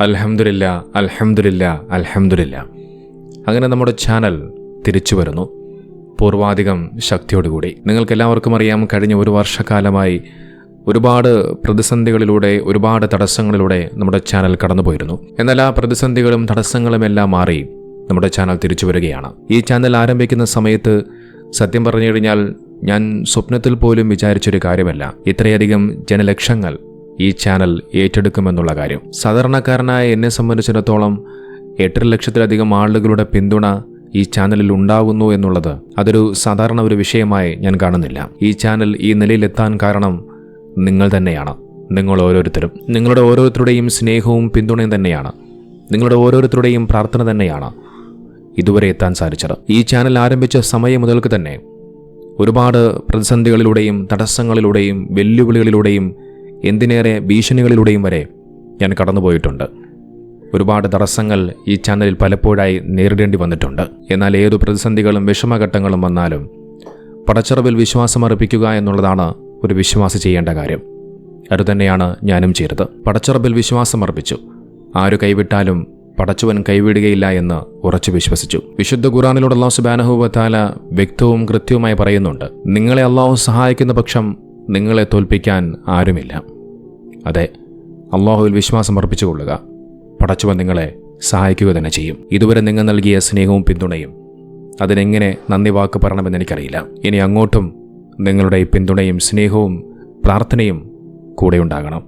അൽഹംദുലില്ല അൽഹംദുലില്ല അൽഹംദുലില്ല. അങ്ങനെ നമ്മുടെ ചാനൽ തിരിച്ചു വരുന്നു. പൂർവാധികം ശക്തിയോടുകൂടി. നിങ്ങൾക്കെല്ലാവർക്കും അറിയാം കഴിഞ്ഞ ഒരു വർഷക്കാലമായി ഒരുപാട് പ്രതിസന്ധികളിലൂടെ ഒരുപാട് തടസ്സങ്ങളിലൂടെ നമ്മുടെ ചാനൽ കടന്നുപോയിരുന്നു. എന്നാൽ ആ പ്രതിസന്ധികളും തടസ്സങ്ങളും എല്ലാം മാറി നമ്മുടെ ചാനൽ തിരിച്ചു വരികയാണ്. ഈ ചാനൽ ആരംഭിക്കുന്ന സമയത്ത് സത്യം പറഞ്ഞു കഴിഞ്ഞാൽ ഞാൻ സ്വപ്നത്തിൽ പോലും വിചാരിച്ചൊരു കാര്യമല്ല. ഇത്രയധികം ജനലക്ഷങ്ങൾ ഈ ചാനൽ ഏറ്റെടുക്കുമെന്നുള്ള കാര്യം. സാധാരണക്കാരനായ എന്നെ സംബന്ധിച്ചിടത്തോളം എട്ടര ലക്ഷത്തിലധികം ആളുകളുടെ പിന്തുണ ഈ ചാനലിൽ ഉണ്ടാകുന്നു എന്നുള്ളത് അതൊരു സാധാരണ ഒരു വിഷയമായി ഞാൻ കാണുന്നില്ല. ഈ ചാനൽ ഈ നിലയിലെത്താൻ കാരണം നിങ്ങൾ തന്നെയാണ്. നിങ്ങൾ ഓരോരുത്തരും. നിങ്ങളുടെ ഓരോരുത്തരുടെയും സ്നേഹവും പിന്തുണയും തന്നെയാണ്. നിങ്ങളുടെ ഓരോരുത്തരുടെയും പ്രാർത്ഥന തന്നെയാണ് ഇതുവരെ എത്താൻ സാധിച്ചത്. ഈ ചാനൽ ആരംഭിച്ച സമയം മുതൽക്ക് തന്നെ ഒരുപാട് പ്രതിസന്ധികളിലൂടെയും തടസ്സങ്ങളിലൂടെയും വെല്ലുവിളികളിലൂടെയും എന്തിനേറെ ഭീഷണികളിലൂടെയും വരെ ഞാൻ കടന്നുപോയിട്ടുണ്ട്. ഒരുപാട് തടസ്സങ്ങൾ ഈ ചാനലിൽ പലപ്പോഴായി നേരിടേണ്ടി വന്നിട്ടുണ്ട്. എന്നാൽ ഏതു പ്രതിസന്ധികളും വിഷമഘട്ടങ്ങളും വന്നാലും പടച്ചറവിൽ വിശ്വാസമർപ്പിക്കുക എന്നുള്ളതാണ് ഒരു വിശ്വാസി ചെയ്യേണ്ട കാര്യം. അതുതന്നെയാണ് ഞാനും ചെയ്തത്. പടച്ചറബിൽ വിശ്വാസമർപ്പിച്ചു. ആരു കൈവിട്ടാലും പടച്ചുവൻ കൈവിടുകയില്ല എന്ന് ഉറച്ചു വിശ്വസിച്ചു. വിശുദ്ധ ഖുറാനിലൂടെ അള്ളാഹു സുബാനഹുബത്താല വ്യക്തവും കൃത്യവുമായി പറയുന്നുണ്ട്. നിങ്ങളെ അള്ളാഹു സഹായിക്കുന്ന പക്ഷം നിങ്ങളെ തോൽപ്പിക്കാൻ ആരുമില്ല. അതെ അള്ളാഹുവിൽ വിശ്വാസം അർപ്പിച്ചുകൊള്ളുക. പടച്ചുവൻ നിങ്ങളെ സഹായിക്കുക തന്നെ ചെയ്യും. ഇതുവരെ നിങ്ങൾ നൽകിയ സ്നേഹവും പിന്തുണയും അതിനെങ്ങനെ നന്ദി വാക്ക് പറയണമെന്ന് എനിക്കറിയില്ല. ഇനി അങ്ങോട്ടും നിങ്ങളുടെ പിന്തുണയും സ്നേഹവും പ്രാർത്ഥനയും കൂടെ ഉണ്ടാകണം.